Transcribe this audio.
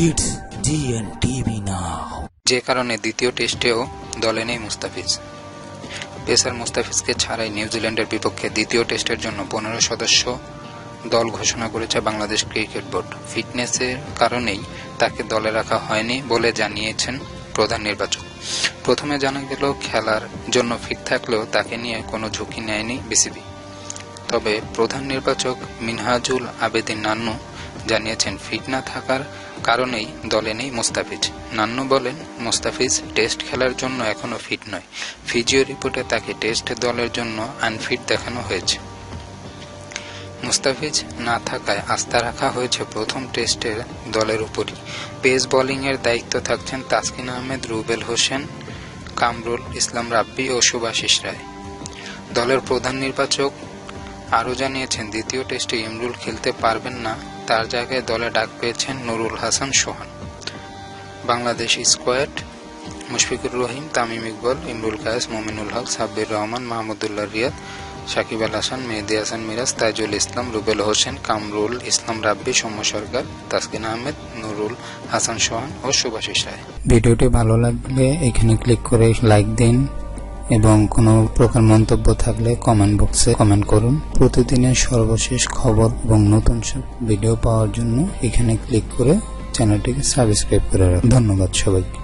It's DNTV now. যে কারণে দ্বিতীয় টেস্টেও দলে নেই মুস্তাফিজ। পেসার মুস্তাফিজকে ছাড়াই নিউজিল্যান্ডের বিপক্ষে দ্বিতীয় টেস্টের জন্য পনেরো সদস্য দল ঘোষণা করেছে বাংলাদেশ ক্রিকেট বোর্ড। ফিটনেসের কারণেই তাকে দলে রাখা হয়নি বলে জানিয়েছেন প্রধান নির্বাচক। প্রথমে জানা গেল খেলার জন্য ফিট থাকলেও তাকে নিয়ে কোনো ঝুঁকি নেয়নি বিসিবি। তবে প্রধান নির্বাচক মিনহাজুল আবেদিন নান্নু জানিয়েছেন, ফিট না থাকার কারণেই দলে নেই মোস্তাফিজ। নান্নু বলেন, মোস্তাফিজ টেস্ট খেলার জন্য এখনও ফিট নয়। ফিজিও রিপোর্টে তাকে টেস্ট দলের জন্য আনফিট দেখানো হয়েছে। মুস্তাফিজ না থাকায় আস্থা রাখা হয়েছে প্রথম টেস্টের দলের উপরই। পেস বোলিংয়ের দায়িত্ব থাকছেন তাসকিন আহমেদ, রুবেল হোসেন, কামরুল ইসলাম রাব্বি ও সুভাশিস রায়। দলের প্রধান নির্বাচক আরও জানিয়েছেন, দ্বিতীয় টেস্টে ইমরুল খেলতে পারবেন না তার জায়গায় দলে ডাক পেয়েছেন নুরুল হাসান সোহান। বাংলাদেশ স্কোয়াড, মুশফিকুর রহিম, তামিম ইকবল, ইমরুল কায়েস, মমিনুল হক, সাব্বির রহমান, মাহমুদুল্লাহ রিয়াদ সাকিব আল হাসান, মেহেদি হাসান মিরাজ তাজুল ইসলাম, রুবেল হোসেন, কামরুল ইসলাম রাব্বি, সৌম্য সরকার, তাসকিন আহমেদ, নুরুল হাসান সোহান ও সুভাষিস রায়। ভিডিওটি ভালো লাগলে এখানে ক্লিক করে লাইক দিন। এবং কোনো প্রকার মন্তব্য থাকলে কমেন্ট বক্সে কমেন্ট করুন। প্রতিদিনের সর্বশেষ খবর এবং নতুন সব ভিডিও পাওয়ার জন্য এখানে ক্লিক করে চ্যানেলটিকে সাবস্ক্রাইব করে রাখুন। ধন্যবাদ সবাইকে।